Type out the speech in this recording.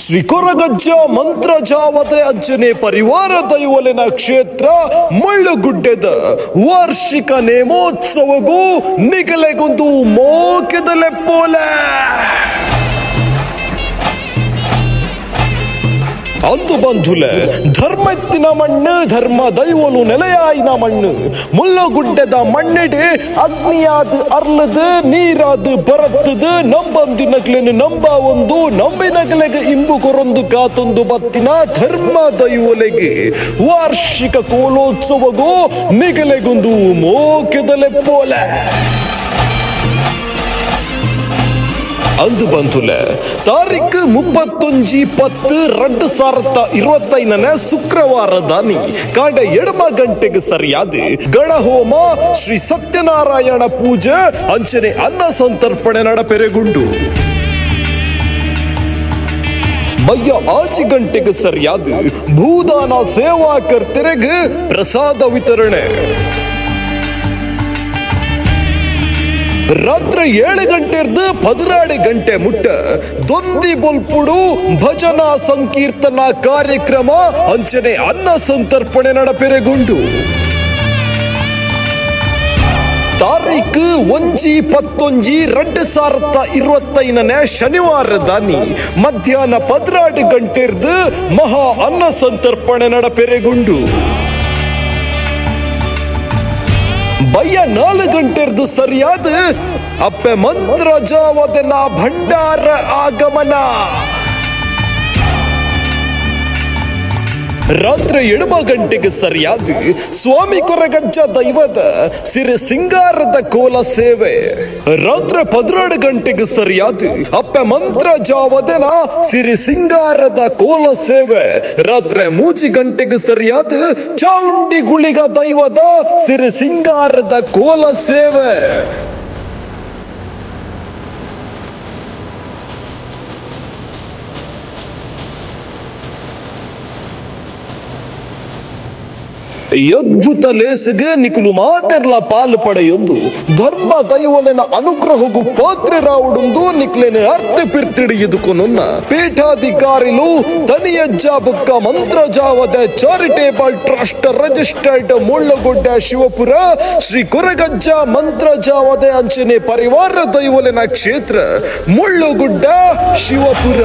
ಶ್ರೀ ಕೊರಗಜ್ಜ ಮಂತ್ರ ಜಾವತೆ ಅಂಚನೆ ಪರಿವಾರ ದೈವಲಿನ ಕ್ಷೇತ್ರ ಮುಳ್ಳುಗುಡ್ಡೆದ. ವಾರ್ಷಿಕ ನೇಮೋತ್ಸವಗೂ ನಿಗಲೆಗೊಂದು ಮೋಕೆದಲೆ ಪೋಲೆ ಅಂದು ಬಂಧುಲೆ, ಧರ್ಮೆತ್ತಿನ ಮಣ್ಣು, ಧರ್ಮ ದೈವನು ನೆಲೆಯಾಯಿನ ಮಣ್ಣು. ಮುಲ್ಲಗುಡ್ಡದ ಮಣ್ಣಿಡೆ, ಅಗ್ನಿಯಾದ ಅರ್ಲದ, ನೀರಾದ ಬರತ್ತದ, ನಂಬಂದಿನಗ್ಲೆನು ನಂಬ ಒಂದು, ನಂಬಿನಗಲೆಗೆ ಇಂಬು ಕೊರೊಂದು ಕಾತೊಂದು ಬತ್ತಿನ ಧರ್ಮ ದೈವಲೆಗೆ. ವಾರ್ಷಿಕ ಕೋಲೋತ್ಸವಗೂ, ನಿಗಲೆಗೊಂದು ಮೋಕೆದಲೆ ಪೋಲೆ ಅಂದು ಬಂತುಲ. ತಾರೀಕು ಮುಪ್ಪತ್ತೊಂಜಿ ಪತ್ತು ರಡ್ಡು ಸಾವಿರದ ಇರುವತ್ತೈದನೇ ಶುಕ್ರವಾರ ದಾನಿ. ಕಾಂಡ ಎಡಮ ಗಂಟೆಗೆ ಸರಿಯಾದ. ಗಣಹೋಮ ಶ್ರೀ ಸತ್ಯನಾರಾಯಣ ಪೂಜೆ, ಅಂಚನೆ ಅನ್ನ ಸಂತರ್ಪಣೆ ನಡಪೆರೆಗುಂಡು. ಮಯ್ಯ ಆಚಿ ಗಂಟೆಗೆ ಸರಿಯಾದ. ಭೂದಾನ ಸೇವಾ ಕರ್ತರೆಗೆ ಪ್ರಸಾದ ವಿತರಣೆ. ರಾತ್ರಿ ಏಳು ಗಂಟೆರ್ದು ಪದಿನಾಡು ಗಂಟೆ ಮುಟ್ಟ. ದೊಂದಿ ಬೊಲ್ಪುಡು ಭಜನಾ ಸಂಕೀರ್ತನಾ ಕಾರ್ಯಕ್ರಮ ಅಂಚನೆ ಅನ್ನ ಸಂತರ್ಪಣೆ ನಡಪೆರೆಗೊಂಡು. ತಾರೀಕು ಒಂಜಿ ಪತ್ತೊಂಜಿ ರೆಡ್ ಸಾವಿರದ ಇರುವತ್ತೈದನೇ ಶನಿವಾರ ದಾನಿ. ಮಧ್ಯಾಹ್ನ ಪದಿನಾಡು ಗಂಟೆರ್ದು ಮಹಾ ಅನ್ನ ಸಂತರ್ಪಣೆ ನಡಪೆರೆಗೊಂಡು. ಬಯ್ಯ ನಾಲ್ಕು ಗಂಟೆರ್ದು ಸರಿಯಾದ ಅಪ್ಪೆ ಮಂತ್ರ ಜಾವದನ ಭಂಡಾರ ಆಗಮನ. ರಾತ್ರಿ ಎಡಮ ಗಂಟೆಗೆ ಸರಿಯಾದ ಸ್ವಾಮಿ ಕೊರಗಜ್ಜ ದೈವದ ಸಿರಿ ಸಿಂಗಾರದ ಕೋಲ ಸೇವೆ. ರಾತ್ರಿ ಪದಿನಾಡು ಗಂಟೆಗೆ ಸರಿಯಾದ ಅಪ್ಪೆ ಮಂತ್ರ ಜಾವದನ ಸಿರಿ ಸಿಂಗಾರದ ಕೋಲ ಸೇವೆ. ರಾತ್ರಿ ಮೂಜಿ ಗಂಟೆಗೆ ಸರಿಯಾದ ಚಾಮುಂಡಿ ಗುಳಿಗ ದೈವದ ಸಿರಿ ಸಿಂಗಾರದ ಕೋಲ ಸೇವೆ. ಅದ್ಭುತ ಲೇಸಿಗೆ ನಿಕುಲು ಮಾತೆರ್ಲ ಪಾಲು ಪಡೆಯೊಂದು. ಧರ್ಮ ದೈವಲಿನ ಅನುಗ್ರಹಗೂ ಪಾತ್ರರಾವುಡೊಂದು ನಿಕ್ಲೆನೆ ಅರ್ಥ ಪಿರ್ತಿಡಿಯುದುಕೊನೊನ್ನ ಪೀಠಾಧಿಕಾರಿಲು ತನಿಯಜ್ಜ ಬುಕ್ಕ ಮಂತ್ರಜಾವದ charitable trust registered Mullagudda Shivapura, Shri Koragajja ಮಂತ್ರಜಾವದ ಅಂಚನೆ ಪರಿವಾರ ದೈವಲಿನ ಕ್ಷೇತ್ರ ಮುಳ್ಳುಗುಡ್ಡ ಶಿವಪುರ.